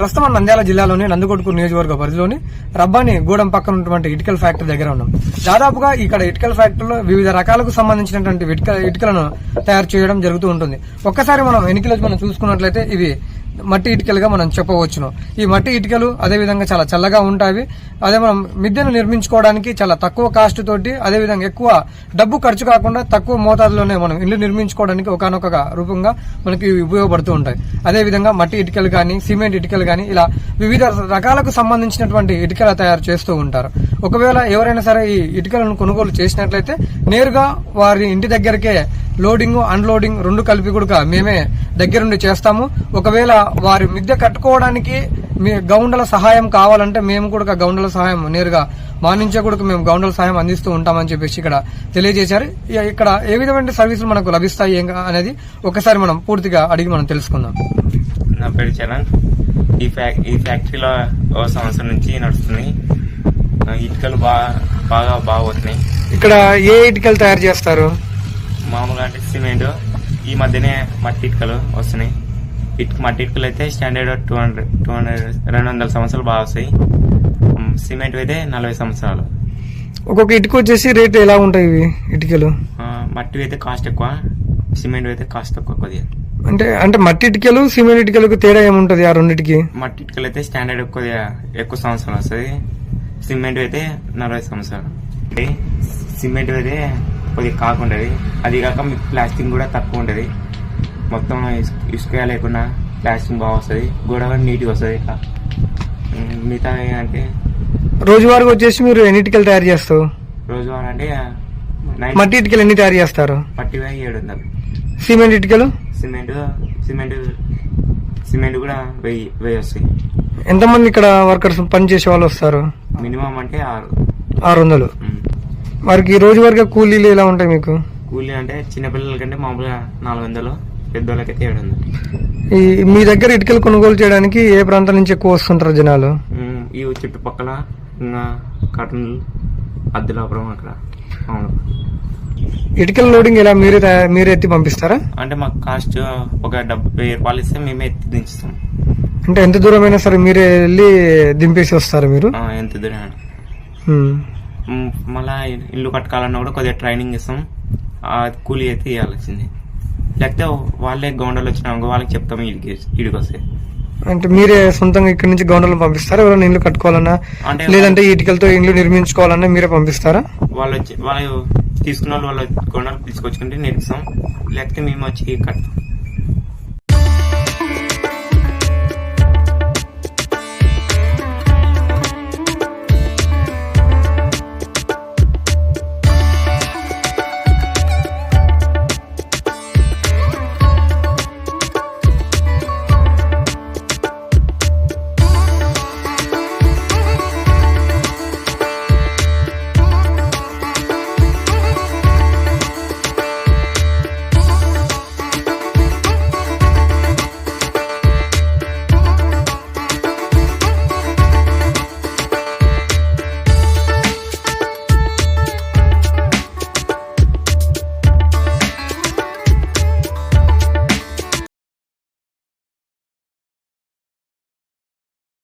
ప్రస్తుతం నంద్యాల జిల్లాలోని నందుకొట్కూరు నియోజకవర్గ పరిధిలోని రబ్బాని గూడెం పక్కన ఉన్నటువంటి ఇటుకల ఫ్యాక్టరీ దగ్గర ఉన్నాం. దాదాపుగా ఇక్కడ ఇటుకల ఫ్యాక్టరీలో వివిధ రకాలకు సంబంధించినటువంటి ఇటుక ఇటుకలను తయారు చేయడం జరుగుతూ ఉంటుంది. ఒక్కసారి మనం ఎన్నికలు మనం చూసుకున్నట్లయితే ఇవి మట్టి ఇటుకలుగా మనం చెప్పవచ్చును. ఈ మట్టి ఇటుకలు అదే విధంగా చాలా చల్లగా ఉంటాయి. అదే మనం మిద్దెను నిర్మించుకోవడానికి చాలా తక్కువ కాస్ట్ తోటి అదే విధంగా ఎక్కువ డబ్బు ఖర్చు కాకుండా తక్కువ మోతాదులోనే మనం ఇల్లు నిర్మించుకోవడానికి ఒకనొక రూపంగా మనకి ఉపయోగపడుతూ ఉంటాయి. అదేవిధంగా మట్టి ఇటుకలు కానీ సిమెంట్ ఇటుకలు కానీ ఇలా వివిధ రకాలకు సంబంధించినటువంటి ఇటుకలు తయారు చేస్తూ ఉంటారు. ఒకవేళ ఎవరైనా సరే ఈ ఇటుకలను కొనుగోలు చేసినట్లయితే నేరుగా వారి ఇంటి దగ్గరకే లోడింగ్ అన్లోడింగ్ రెండు కలిపి కూడా మేమే దగ్గరుండి చేస్తాము. ఒకవేళ వారి మిద్దె కట్టుకోవడానికి మీ గౌండల సహాయం కావాలంటే మేము కూడా గౌండల సహాయం నేరుగా మా నుంచే కూడా మేము గౌండల సహాయం అందిస్తూ ఉంటామని చెప్పేసి ఇక్కడ తెలియజేశారు. ఇక ఇక్కడ ఏ విధమైన సర్వీసులు మనకు లభిస్తాయి అనేది ఒకసారి మనం పూర్తిగా అడిగి మనం తెలుసుకుందాం. నా పేరు చరణ్. ఈ ఫ్యాక్ ఈ ఫ్యాక్టరీలో ఓ సంవత్సరం నుంచి నడుస్తుంది. ఇటుకలు బాగా బాగా బాగా వస్తున్నాయి ఇక్కడ ఏ ఇటుకలు తయారు చేస్తారు? మామూలుగా అంటే సిమెంట్ ఈ మధ్యనే మట్టి ఇటుకలు వస్తున్నాయి. ఇటుక మట్టి ఇటుకలు అయితే standard two hundred two hundred రెండు వందల సంవత్సరాలు బాగా వస్తాయి. సిమెంట్ అయితే నలభై సంవత్సరాలు. ఒక్కొక్క ఇటుక వచ్చేసి రేట్ ఎలా ఉంటాయి ఇవి ఇటుకలు? మట్టి అయితే కాస్ట్ ఎక్కువ సిమెంట్ అయితే కాస్ట్ తక్కువ కొద్దిగా. అంటే అంటే మట్టి ఇటుకలు సిమెంట్ ఇటుకలకు తేడా ఏముంటది ఆ రెండిటికి? మట్టి ఇటుకలు అయితే స్టాండర్డ్ కొద్దిగా ఎక్కువ సంవత్సరాలు వస్తుంది సిమెంట్ అయితే నలభై సంవత్సరాలు. సిమెంట్ అయితే కొద్దిగా కాకుంటుంది అది కాక మీకు ప్లాస్టింగ్ కూడా తక్కువ ఉంటుంది. మొత్తం ఇస్- ఇసుక లేకుండా ప్లాస్టింగ్ బాగా వస్తుంది. గోడ కూడా నీట్గా వస్తుంది ఉమ్, మిగతా అంటే రోజువారీగా వచ్చేసి మీరు ఎన్ని ఇటుకలు తయారు చేస్తావు రోజువారీ అంటే మట్టి ఇటుకలు ఎన్ని తయారు చేస్తారు? పోయి ఏడు వందలు సిమెంట్ ఇటుకలు? సిమెంట్ సిమెంట్ సిమెంట్ కూడా వెయ్యి వెయ్యి వస్తాయి. ఎంతమంది ఇక్కడ వర్కర్స్ పని చేసే వాళ్ళు వస్తారు? మినిమం అంటే ఆరు. ఆరు వందలు. వారికి రోజువారీగా కూలీలు ఎలా ఉంటాయి మీకు? కూలీ అంటే చిన్నపిల్లల కంటే మామూలుగా నాలుగు వందలు పెద్దోళ్ళకైతే ఏడు వందలు. ఈ మీ దగ్గర ఇటుకలు కొనుగోలు చేయడానికి ఏ ప్రాంతం నుంచి ఎక్కువ వస్తుంటారు జనాలు? ఈ చుట్టుపక్కల ఇంకా కర్నూలు అద్దులాపురం అక్కడ. అవును. ఇటుకల లోడింగ్ ఎలా మీరే మీరే ఎత్తి పంపిస్తారా? అంటే మాకు కాస్ట్ ఒక డెబ్బై రూపాయలు ఇస్తే మేమే ఎత్తి దించుతాం. అంటే ఎంత దూరమైనా సరే మీరే వెళ్ళి దింపేసి వస్తారు మీరు? ఎంత దూరం మళ్ళా ఇల్లు కట్టుకోవాలన్నా కూడా కొద్దిగా ట్రైనింగ్ ఇస్తాం. ఆ కూలీ అయితే ఇవ్వాల్సింది లేకపోతే వాళ్ళే గౌండలు వచ్చినా వాళ్ళకి చెప్తాం ఇడికి ఇడికి వస్తాయి అంటే మీరే సొంతంగా ఇక్కడి నుంచి గౌండర్లు పంపిస్తారా? ఎవరైనా ఇల్లు కట్టుకోవాలన్నా? అంటే లేదంటే ఇటుకలతో ఇల్లు నిర్మించుకోవాలన్నా మీరే పంపిస్తారా? వాళ్ళు వచ్చి వాళ్ళు తీసుకున్న వాళ్ళు వాళ్ళ గొండలు తీసుకొచ్చుకుంటే నేర్పిస్తాం. లేకపోతే మేము వచ్చి కడతాం